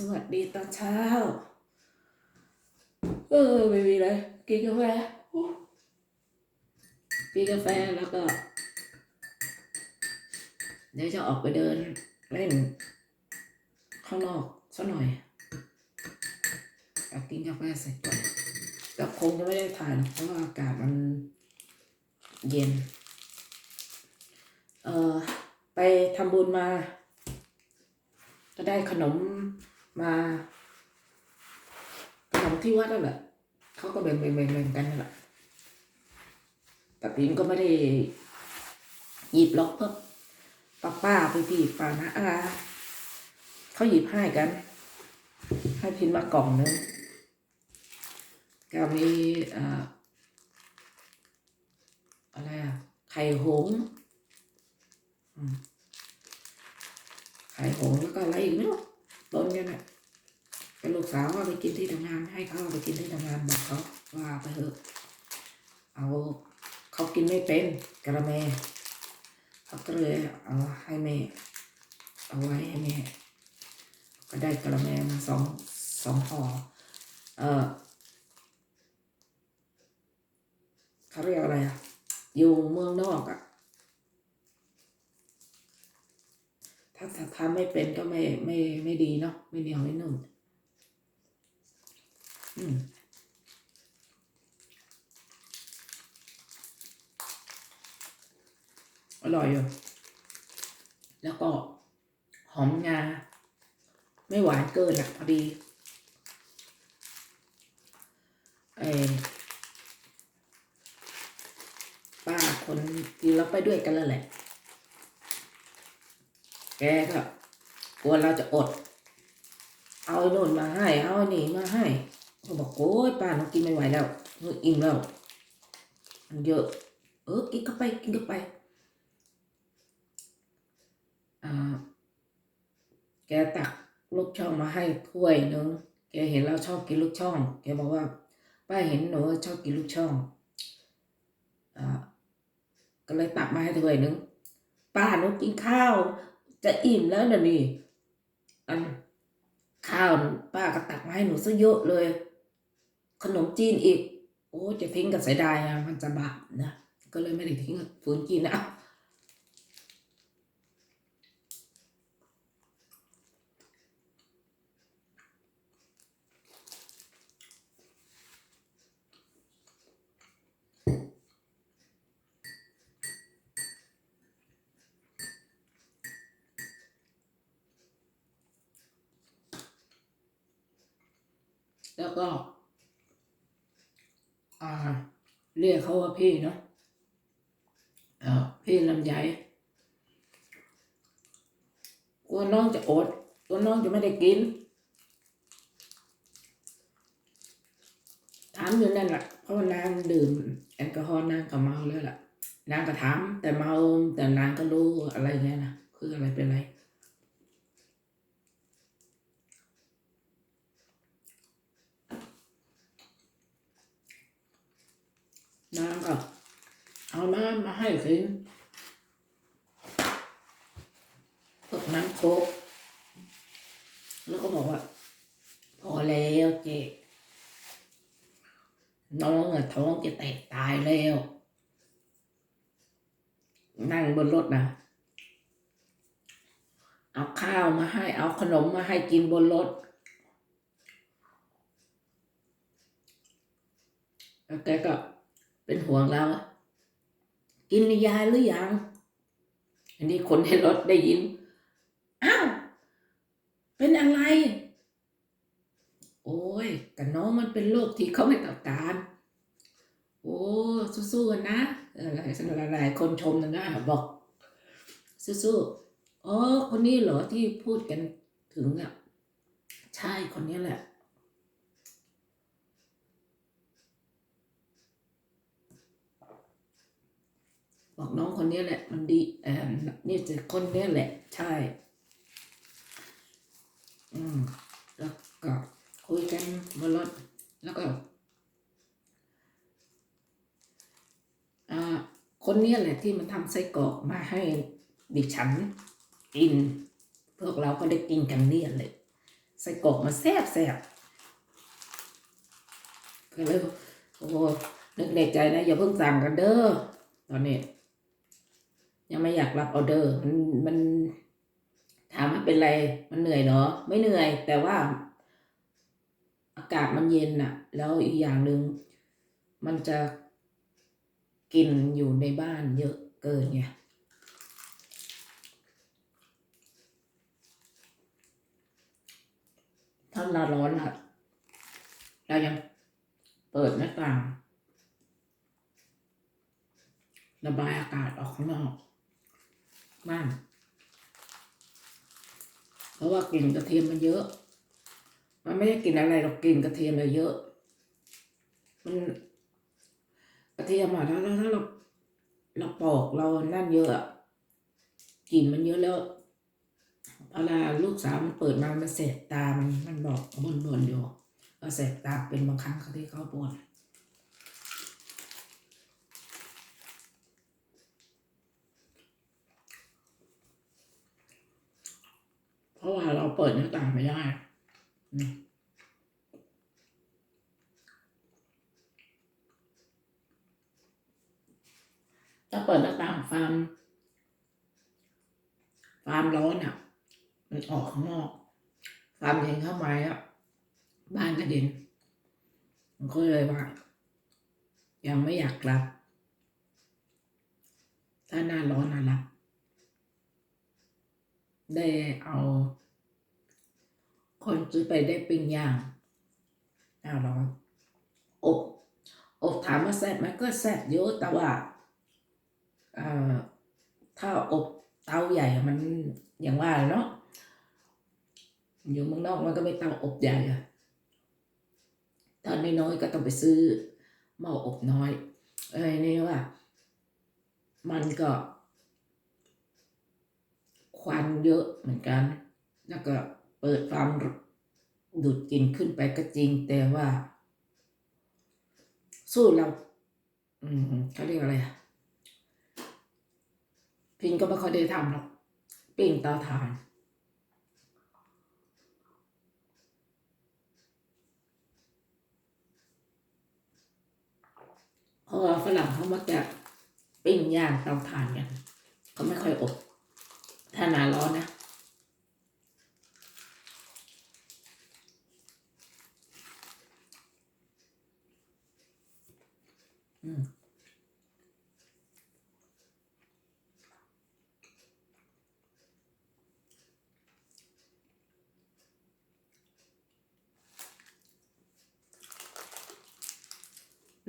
สวัสดีตอนเช้า เออไม่มีเลยกินกาแฟกินกาแฟแล้วก็ เดี๋ยวจะออกไปเดินเล่นข้างนอกสักหน่อยอยากกินกาแฟเสร็จก่อนแต่คงจะไม่ได้ถ่ายหรอกเพราะว่าอากาศมันเย็น เอ่อ ไปทำบุญมา ก็ได้ขนม มาขนมที่วัดนั่นแหละเขาก็แบ่งแบ่งแบ่งแบ่งกันนั่นแหละแต่ปีมก็ไม่ได้หยิบล็อกเพิ่มป้าป้าพี่พี่ป้านะอาเขาหยิบให้กัน ให้พินมากล่องนึงก็มีอะไรอะไข่หงส์ไข่หงส์แล้วก็อะไรอีกไม่รู้ ปนกันอะเป็นลูกสาวว่าไปกินที่ทำงาน ให้เขาเอาไปกินที่ทำงานบอกเขาว่าไปเถอะเอาเขากินไม่เป็นกระแมเขาก็เลยเอาให้แม่เอาไว้ให้แม่ก็ได้กระแมมาสองสองห่อเออเขาเรียกอะไรอะอยู่เมืองนอกอะ ถ้าถ้าทำไม่เป็นก็ไม่ไม่ไม่ดีเนาะไม่เหนียวไม่นุ่มอืมอร่อยอยู่ แล้วก็หอมงา ไม่หวานเกินอะพอดีไอ้ป้าคนที่เราไปด้วยกันแล้วแหละ แกก็กลัวเราจะอด เอาไอ้นู่นมาให้ เอาไอ้นี่มาให้เขาบอกโอ้ยป้าหนูกินไม่ไหวแล้วหนูอิ่มแล้วมันเยอะ เออกินเข้าไปกินเข้าไปอ่าแกตักลูกช่องมาให้ถ้วยหนึงแกเห็นเราชอบกินลูกช่อง แกบอกว่า ป้าเห็นหนูชอบกินลูกช่องอ่าก็เลยตักมาให้ถ้วยหนึงป้าหนูกินข้าว จะอิ่มแล้วเดี๋ยวนี้อันข้าวป้าก็ตักมาให้หนูซะเยอะเลย ขนมจีนอีก โอ้จะทิ้งกับสายดายอะมันจะบาปนะ ก็เลยไม่ได้ทิ้งฝืนกินนะ แล้วก็ อ่า เรียกเขาว่าพี่เนาะพี่ลำไยกลัวน้องจะอดกลัวน้องจะไม่ได้กิน ถามอยู่นั่นแหละเพราะว่านางดื่ม แอลกอฮอล์นางก็เมาแล้วล่ะ นางก็ถามแต่เมาแต่นางก็รู้อะไรเงี้ยนะคืออะไรเป็นไร นางก็เอาน้ำมาให้กินพวกน้ำโคกแล้วก็บอกว่าพอแล้วเจ๊น้องอะท้องจะแตกตายแล้ว นั่งบนรถนะเอาข้าวมาให้ เอาขนมมาให้กินบนรถแล้วแกก็ เป็นห่วงเรา กินยาหรือยัง อันนี้คนในรถได้ยิน อ้าว เป็นอะไร โอ้ยกับน้องมันเป็นโรคที่เขาไม่ต้องการ โอ้ สู้ๆนะอะไรหลายๆคนชมนะนะบอก สู้ๆอ๋อ คนนี้เหรอที่พูดกันถึงอะ ใช่คนนี้แหละ บอกน้องคนนี้แหละ มันดีเออนี่จะคนนี้แหละ ใช่ อืมแล้วก็คุยกันบนรถแล้วก็อ่าคนเนี้ยแหละที่มันทำไส้กรอกมาให้ดิฉันกิน พวกเราก็ได้กินกันเนี่ยเลยใส่กรอกมาแซ่บแซ่บก็เลยโอ้โหนึกในใจนะอย่าเพิ่งสั่งกันเด้อตอนนี้ ยังไม่อยากรับออเดอร์มันมันถามว่าเป็นไรมันเหนื่อยเนาะไม่เหนื่อย แต่ว่า อากาศมันเย็นน่ะแล้วอีกอย่างหนึ่งมันจะกินอยู่ในบ้านเยอะเกินไงถ้าเราร้อนอะเรายังเปิดหน้าต่างระบายอากาศออกข้างนอก บ้านเพราะว่ากลิ่นกระเทียมมันเยอะ มันไม่ได้กลิ่นอะไรหรอกกลิ่นกระเทียมเลยเยอะ มันกระเทียมอะถ้าถ้าเราเราปอกเรานั่นเยอะกลิ่นมันเยอะแล้วเวลาลูกสาวมันเปิดมามันแสบตามันมันบอกบนบนๆอยู่ว่าแสบตาเป็นบางครั้งเขาที่เขาปวด เพราะว่า เปิดหน้าต่างไม่ได้ถ้าเปิดหน้าต่างฟาร์มฟาร์มร้อนอะ มันออกข้างนอกฟาร์มเย็นเข้ามาอะบ้านก็เย็นมันก็เลยว่า ยังไม่อยากรับ ถ้าหน้าร้อนนะรับได้เอา คนซื้อไปได้ปิ้งย่างหน้าร้อนอบอบถามว่าแซ่บไหมก็แซ่บเยอะแต่ว่าถ้าอบเตาใหญ่มันอย่างว่าเนาะอยู่เมืองนอกมันก็ไม่เตาอบใหญ่อะตอนน้อยๆก็ต้องไปซื้อหม้ออบน้อยเอ้ยนี่ว่า มันก็ควันเยอะเหมือนกัน แล้วก็ เปิดความดูดกลิ่นขึ้นไปก็จริง แต่ว่า สู้เรา อืมเขาเรียกอะไรพิงก็ไม่ค่อยได้ทำหรอกปิ้งเตาถ่าน เพราะว่าฝรั่งเขามักจะปิ้งย่างเตาถ่านกันเขาไม่ค่อยอบ ถ้าหนาร้อนนะ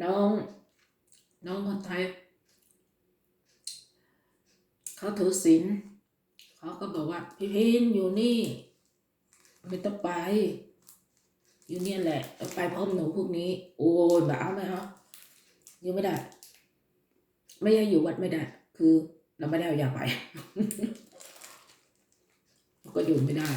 น้อง น้องคนไทย เขาถือศีลเขาก็บอกว่า พี่พินอยู่นี่ ไม่ต้องไป อยู่เนี่ยแหละ ไปพร้อมหนูพวกนี้ โอ้ยแบบเอาไหมฮะ อยู่ไม่ได้ ไม่ใช่อยู่วัดไม่ได้ คือเราไม่ได้เอายาไปก็อยู่ไม่ได้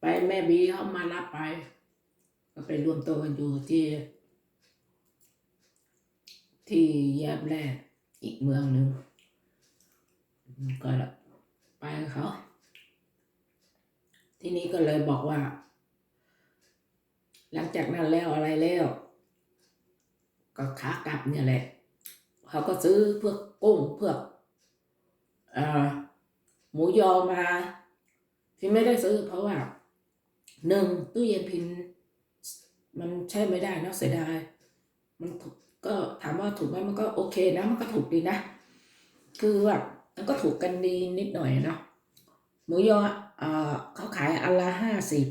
ไปแม่บีเขามารับไป ก็ไปรวมตัวกันอยู่ที่ ที่แยบแรกอีกเมืองหนึ่งก็ไปกับเขา ที่นี้ก็เลยบอกว่า หลังจากนั้นแล้วอะไรแล้ว ก็ขากลับเนี่ยแหละ เขาก็ซื้อเพื่อกุ้งเพื่อเอ่อหมูยอมา ที่ไม่ได้ซื้อเพราะว่าหนึ่งตู้เย็นพิน มันใช้ไม่ได้เนะเสียดาย มันก็ถามว่าถูกไหมมันก็โอเคนะ มันก็ถูกดีนะ คือแบบมันก็ถูกกันดีนิดหน่อยเนาะหมูยอเอ่อเขาขายอันละห้าสิบ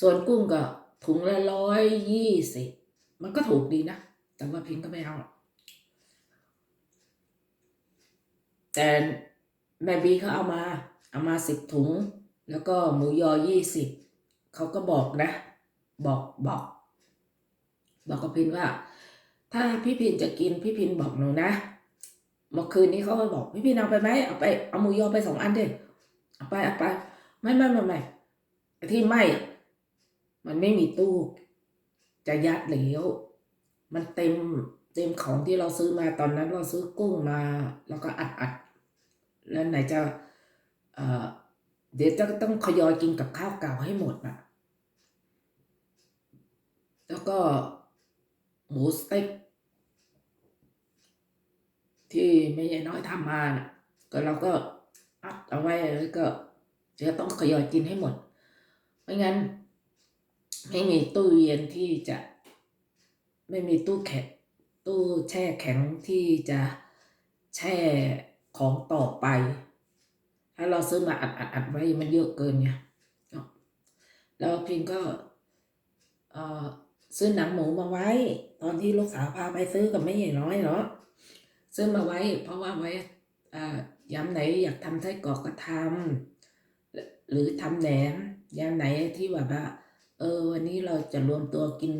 ส่วนกุ้งก็ถุงละร้อยยี่สิบมันก็ถูกดีนะ แต่ว่าพิงก็ไม่เอาแต่แม่บีเขาเอามา เอามาสิบถุง แล้วก็หมูยอยี่สิบ เขาก็บอกนะ บอกบอก บอกกับพินว่า ถ้าพี่พินจะกินพี่พินบอกหนูนะเมื่อคืนนี้เขาก็บอก พี่พี่เอาไปไหมเอาไปเอาหมูยอไปสองอันดิเอาไปเอาไปไม่ไม่ไม่ไม่ที่ไม่ มันไม่มีตู้ จะยัดเหลวมันเต็มเต็มของที่เราซื้อมาตอนนั้นเราซื้อกุ้งมา แล้วก็อัดอัดแล้วไหนจะเอ่อ เดี๋ยวจะต้องขยอยกินกับข้าวเก่าให้หมดนะแล้วก็หมูสเต็กที่ไม่ใช่น้อยทำมานะก็เราก็อัดเอาไว้แล้วก็จะต้องขยอยกินให้หมด ไม่งั้น ไม่มีตู้เย็นที่จะ ไม่มีตู้แข็งตู้แช่แข็งที่จะแช่ของต่อไป ถ้าเราซื้อมาอัดอัดอัดไว้มันเยอะเกินไงแล้วพิงก็เออซื้อหนังหมูมาไว้ ตอนที่ลูกสาวพาไปซื้อกับไม่ใหญ่น้อยเนาะซื้อมาไว้ เพราะว่าไว้อ่าย้ำไหนอยากทำไส้กรอกก็ทำหรือทำแหนมยามไหนที่แบบว่าเออวันนี้เราจะรวมตัวกิน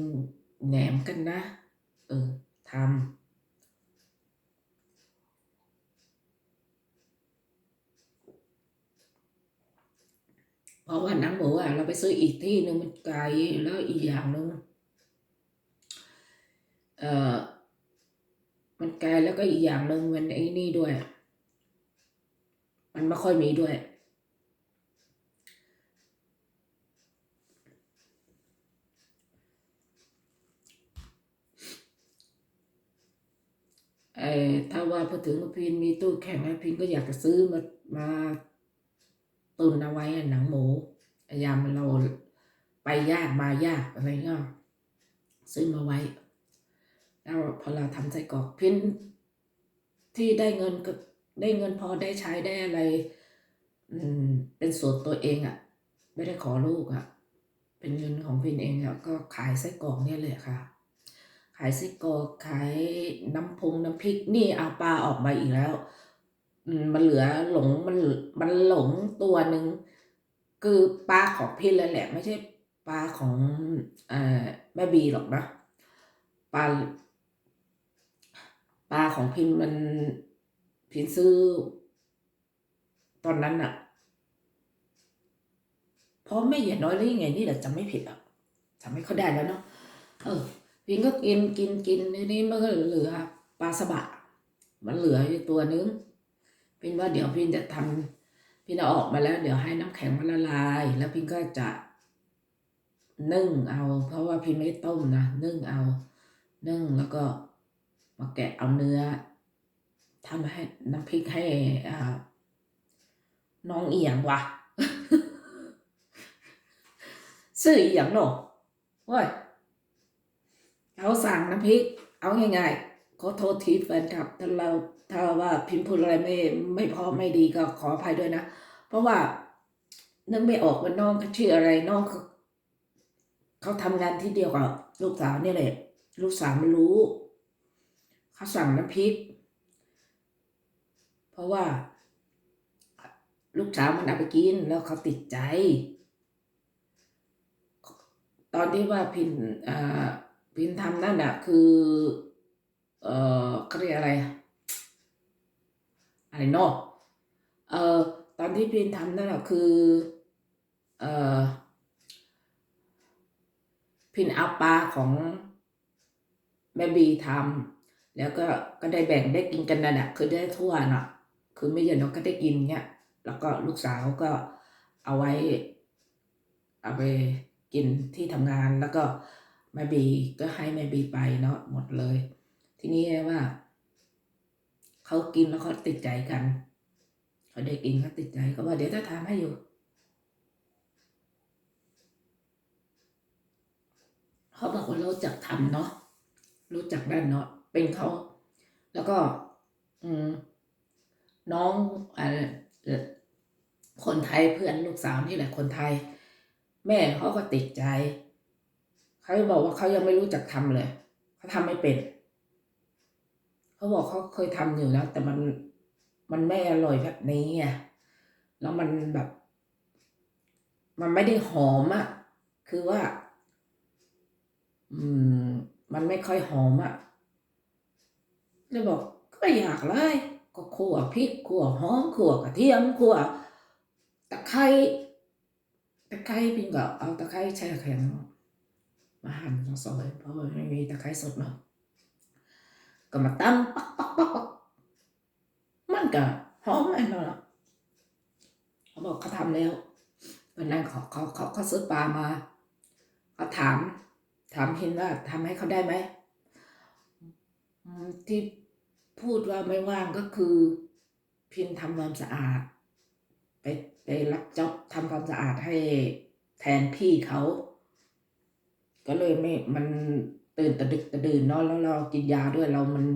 แหนมกันนะ เออทำ ราะว่าหนังหมูอะเราไปซื้ออีกที่หนึ่งมันไกลแล้วอีกอย่างหนึ่งเออมันไกลแล้วก็อีกอย่างหนึ่งมันไอ้นี่ด้วย มันไม่ค่อยมีด้วย ไอ้ถ้าว่าพอถึงพินมีตู้แข็งแล้พินก็อยากจะซื้อมามา ตุนเอาไว้หนังหมูยามเราไปยากมายากอะไรก็ซื้อมาไว้ แล้วพอเราทำไส้กรอกพินที่ได้เงินก็ได้เงินพอได้ใช้ได้อะไรอืมเป็นส่วนตัวเองอะ่ะ ไม่ได้ขอลูกอะ่ะ เป็นเงินของพินเองอะ่ะก็ขายไส้กรอกเนี่ยเลยค่ะ ขายไส้กรอกขายน้ำพงน้ำพริกนี่เอาปลาออกมาอีกแล้ว มันเหลือหลงมันมันหลงตัวหนึ่งคือปลาของพี่แล้วแหละ ไม่ใช่ปลาของอแม่บีหรอกนะปลาปลาของพินมันพินซื้อ ตอนนั้นอะเพราะไม่อย่าน้อยหรือยังไงนี่แหละจำไม่ผิดอะจำไม่เขาได้แล้วเนาะเออพิงก็กินกินกินทีนี้มันก็เหลือปลาสบะ มันเหลืออยู่ตัวนึง พินว่าเดี๋ยวพินจะทำพินเอาออกมาแล้ว เดี๋ยวให้น้ำแข็งมันละลาย แล้วพินก็จะนึ่งเอา เพราะว่าพินไม่ต้มนะนึ่งเอานึ่งแล้วก็มาแกะเอาเนื้อทำให้น้ำพริกให้อ่าน้องเอียงวะซื้อเอียงเนาะเว้ยเขาสั่งน้ำพริก เอาง่ายๆขอโทษทีแฟนคลับถ้าเรา ถ้าว่าพิมพ์พูดอะไรไม่ไม่พอไม่ดีก็ขออภัยด้วยนะ เพราะว่านึกไม่ออกว่าน้องเขาชื่ออะไรน้องเขาเขาทำงานที่เดียวกับลูกสาวนี่แหละลูกสาวมันรู้เขาสั่งน้ำพริก เพราะว่า ลูกสาวมันเอาไปกินแล้วเขาติดใจ ตอนที่ว่าพินอ่าพินทำนั่นอะคือ เอ่อเขาเรียกอะไรอะ อะไรเนาะเอ่อตอนที่พินทำนั่นอะคือเอ่อพินเอาปลาของแม่บีทำแล้วก็ก็ได้แบ่งได้กินกันนั่นแหะคือได้ทั่วเนาะคือไม่เยอะเนาะก็ได้กินเนี้ยแล้วก็ลูกสาวก็เอาไว้ เอาไปกินที่ทำงานแล้วก็แม่บีก็ให้แม่บีไปเนาะหมดเลย ทีนี้ว่า เขากินแล้วเขาติดใจกันเขาได้กินเขาติดใจก็ว่าเดี๋ยวจะทำให้อยู่เขาบอกว่ารู้จักทำเนาะรู้จักด้านเนาะเป็นเขา แล้วก็ อืมน้องอ่าคนไทยเพื่อนลูกสาวนี่แหละคนไทย แม่เขาก็ติดใจเขาบอกว่าเขายังไม่รู้จักทำเลยเขาทำไม่เป็น เขาบอกเขาเคยทำอยู่แล้ว แต่มันมันไม่อร่อยแบบนี้ไงแล้วมันแบบ มันไม่ได้หอมอะคือว่า อืม มันไม่ค่อยหอมอะเลยบอกก็อยากเลยก็คั่วพริกคั่วหอมคั่วกระเทียมคั่วตะไคร้ตะไคร้พิงก็เอาตะไคร้แช่แข็งมาหั่นมาซอยเพราะว่าไม่มีตะไคร้สดเนาะ ก็มาตำปักปักปักปักมันก็หอมแน่นอนล่ะเขาบอกเขาทำแล้ววันนั้นเขาเขาเขาเขาซื้อปลามาเขาถาม ถามเห็นว่าทำให้เขาได้ไหมอืมที่พูดว่าไม่ว่างก็คือ พินทำความสะอาด ไปไปรับจ็อบทำความสะอาดให้แทนพี่เขา ก็เลยไม่มัน ตื่นตะดึกตะดื่นเนอนแล้วเรากินยาด้วยเรามัน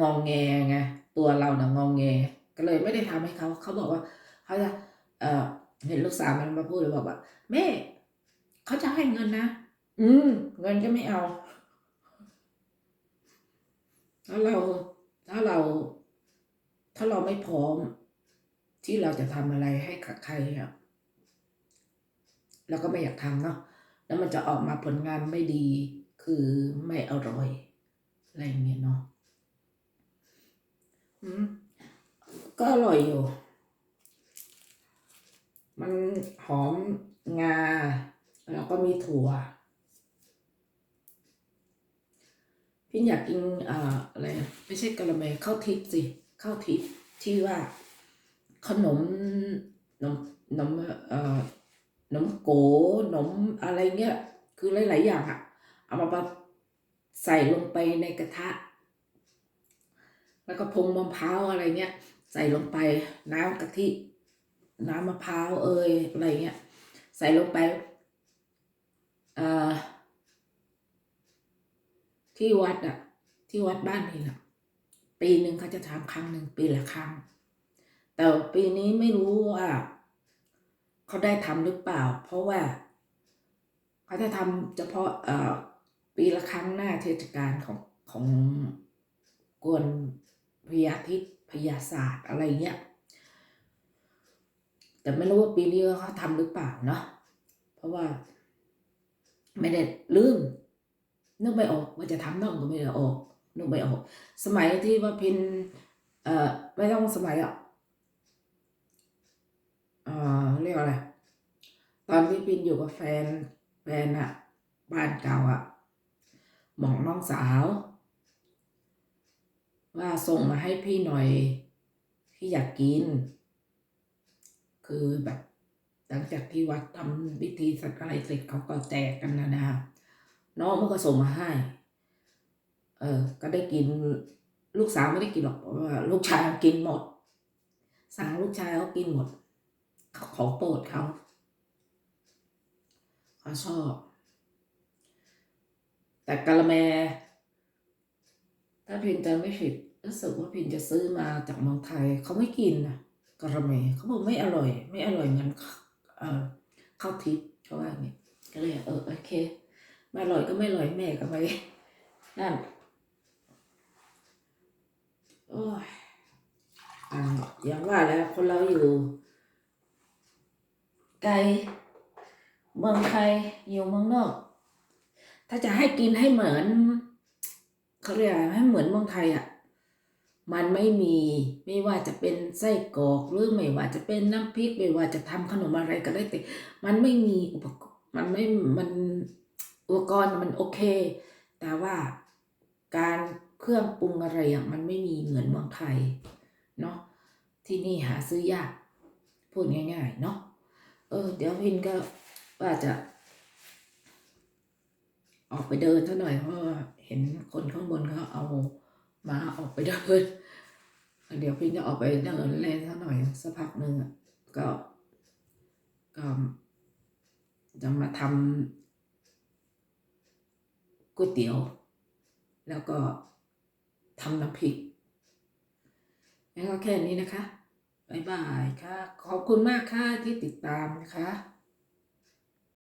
งองแงไงตัวเราเน่ะงองแง ก็เลยไม่ได้ทำให้เขาเขาบอกว่าเขาจะเออเห็นลูกสาวมันมาพูดเลยบอกว่าแม่เขาจะให้เงินนะอืมเงินก็ไม่เอาถ้าเราถ้าเรา ถ้าเราไม่พร้อม ที่เราจะทำอะไรให้กับใครอะเราก็ไม่อยากทำเนาะ แล้วมันจะออกมาผลงานไม่ดี คือไม่อร่อย อะไรอย่างเงี้ยเนาะอืมก็อร่อยอยู่ มันหอมงา แล้วก็มีถั่ว พี่อยากกินอ่าอะไรอะไม่ใช่กะละแมข้าวทิพย์สิข้าวทิพย์ที่ว่าขนมนมนมเอ่อ นมโกนมอะไรเงี้ย คือหลาย ๆ อย่างอะเอามาแบบใส่ลงไปในกระทะ แล้วก็พงมะพร้าวอะไรเงี้ย ใส่ลงไปน้ำกะทิ น้ำมะพร้าวเอยอะไรเงี้ย ใส่ลงไปที่วัดอะที่วัดบ้านนี่นะปีหนึ่งเขาจะทำครั้งหนึ่งปีละครั้ง แต่ปีนี้ไม่รู้ว่า เขาได้ทำหรือเปล่า เพราะว่าเขาจะทำเฉพาะเอปีละครั้งหน้าเทศกาลของของกวนพยาธิตพยาศาสตร์อะไรเงี้ยแต่ไม่รู้ว่าปีนี้เขาทำหรือเปล่าเนาะเพราะว่า ไม่ได้ลืมนึกไม่ออกว่าจะทำน้องก็ไม่ได้ออกนึกไม่ออก สมัยที่ว่าพินเอ่อไม่ต้องสมัยอะ เอ่อเรียกอะไร ตอนที่พินอยู่กับแฟน แฟนอะบ้านเก่าอะหมองน้องสาว ว่าส่งมาให้พี่หน่อยพี่อยากกิน คือแบบหลังจากที่วัดทำพิธีสักอะไรเสร็จเขาก็แจกกันนะนะน้องมันก็ส่งมาให้ เออ ก็ได้กิน ลูกสาวไม่ได้กินหรอกเพราะว่าลูกชายกินหมด สั่งลูกชายเขากินหมด ของโปรดเขาเขาชอบ แต่กะละแม ถ้าพินจะไม่ผิดรู้สึกว่าพินจะซื้อมาจากเมืองไทย เขาไม่กินนะกะละแมเขาบอกไม่อร่อย ไม่อร่อยเหมือนเอ่อข้าวทิพย์เขาว่าอย่างนี้ก็เลยเออโอเคไม่อร่อยก็ไม่อร่อยแม่ก็ไม่นั่นโอ้ยอ่าอย่างว่าแล้วคนเราอยู่ ไกลเมืองไทยอยู่เมืองนอก ถ้าจะให้กินให้เหมือนเขาเรียกให้เหมือนเมืองไทยอะ มันไม่มีไม่ว่าจะเป็นไส้กรอกหรือไม่ว่าจะเป็นน้ำพริกไม่ว่าจะทำขนมอะไรก็ได้แต่มันไม่มีอุปกรณ์มันไม่มันอุปกรณ์มันโอเค แต่ว่าการเครื่องปรุงอะไรอะมันไม่มีเหมือนเมืองไทยเนาะที่นี่หาซื้อยากพูดง่าย ๆ เนาะ เออ เดี๋ยวพินก็ว่าจะ ออกไปเดินเท่าหน่อยเพราะเห็นคนข้างบนเขาเอามาออกไปเดิน เดี๋ยวพี่จะออกไปเดินเล่นสักหน่อยสักพักหนึ่งอะก็ก็จะมาทำก๋วยเตี๋ยว แล้วก็ทำน้ำพริกแล้วก็แค่นี้นะคะ บ๊ายบายค่ะ ขอบคุณมากค่ะที่ติดตามนะคะ